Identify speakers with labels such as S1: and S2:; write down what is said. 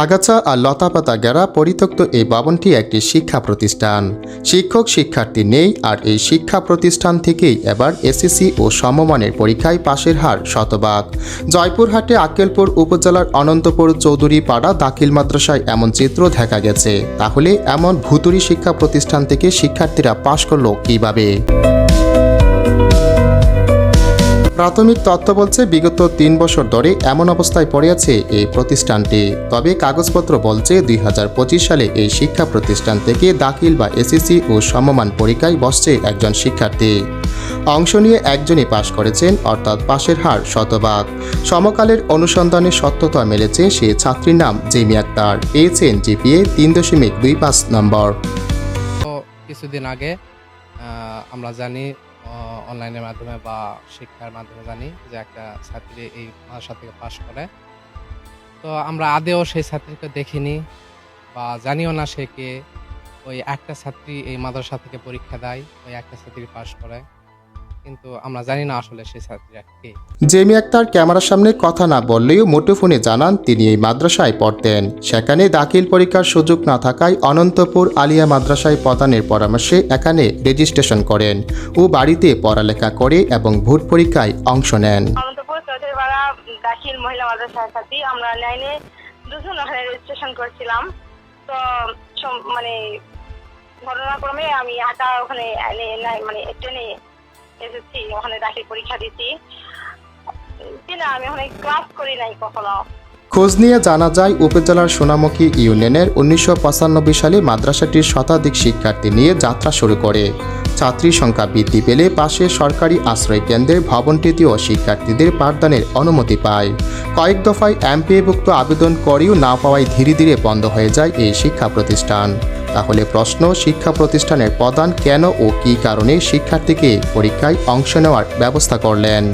S1: আগাছা আর লতাপাতা গেরা পরিত্যক্ত এই ভবনটি একটি শিক্ষা প্রতিষ্ঠান। শিক্ষক, শিক্ষার্থী নেই আর এই শিক্ষা প্রতিষ্ঠান থেকেই এবার এসএসসি ও সমমানের পরীক্ষায় পাশের হার শতভাগ। জয়পুরহাটে আক্কেলপুর উপজেলার অনন্তপুর চৌধুরী পাড়া দাখিল মাদ্রাসায় এমন চিত্র দেখা গেছে। তাহলে এমন ভুতুরি শিক্ষা প্রতিষ্ঠান থেকে শিক্ষার্থীরা পাশ করল কীভাবে? প্রাথমিক তথ্য বলছে, বিগত তিন বছর ধরে এমন অবস্থায় পড়ে আছে এই প্রতিষ্ঠানটি। তবে কাগজপত্র বলছে, দুই হাজার পঁচিশ সালে এই শিক্ষা প্রতিষ্ঠান থেকে দাখিল বা এসএসসি ও সমমান পরীক্ষায় বসছে একজন শিক্ষার্থী। অংশ নিয়ে একজনই পাশ করেছেন, অর্থাৎ পাশের হার শতভাগ। সমকালের অনুসন্ধানে সত্যতা মেলেছে সে ছাত্রীর নাম জেমি আক্তার। পেয়েছেন জিপিএ তিন দশমিক দুই পাঁচ নম্বর।
S2: কিছুদিন আগে আমরা জানি অনলাইনের মাধ্যমে বা শিক্ষার মাধ্যমে জানি যে একটা ছাত্রী এই ভাষা থেকে পাশ করে। তো আমরা আদেও সেই ছাত্রীকে দেখিনি বা জানিও না সে কে। ওই একটা ছাত্রী এই মাদ্রাসা থেকে পরীক্ষা দেয়, ওই একটা ছাত্রী পাশ করে। কিন্তু আমরা জানি না আসলে সেই ছাত্রীরা কে।
S1: জেমি আক্তার ক্যামেরার সামনে কথা না বললেও মুঠোফোনে জানান তিনি এই মাদ্রাসায় পড়তেন। সেখানে দাখিল পরীক্ষার সুযোগ না থাকায় অনন্তপুর আলিয়া মাদ্রাসায় প্রদানের পরামর্শে এখানে রেজিস্ট্রেশন করেন ও বাড়িতে পড়ালেখা করে এবং ভোট পরীক্ষায় অংশ নেন।
S3: অনন্তপুর চৌধুরীপাড়া দাখিল মহিলা মাদ্রাসার সাথে আমরা লাইনে দুজন ওখানে রেজিস্ট্রেশন করছিলাম। তো মানে ঘটনাক্রমে আমি একা ওখানে মানে ট্রেনে এসেছি, ওখানে দাখিল পরীক্ষা দিছি। না, আমি ওখানে ক্লাস করি নাই কখনো।
S1: খোঁজ নিয়ে জানা যায়, উপজেলার সোনামুখী ইউনিয়নের উনিশশো পঁচানব্বই সালে মাদ্রাসাটির শতাধিক শিক্ষার্থী নিয়ে যাত্রা শুরু করে। ছাত্রীর সংখ্যা বৃদ্ধি পেলে পাশে সরকারি আশ্রয় কেন্দ্রের ভবনটিতেও শিক্ষার্থীদের পাঠদানের অনুমতি পায়। কয়েক দফায় এমপিএভুক্ত আবেদন করেও না পাওয়ায় ধীরে ধীরে বন্ধ হয়ে যায় এই শিক্ষা প্রতিষ্ঠান। তাহলে প্রশ্ন, শিক্ষা প্রতিষ্ঠানের প্রদান কেন ও কী কারণে শিক্ষার্থীকে পরীক্ষায় অংশ নেওয়ার ব্যবস্থা করলেন?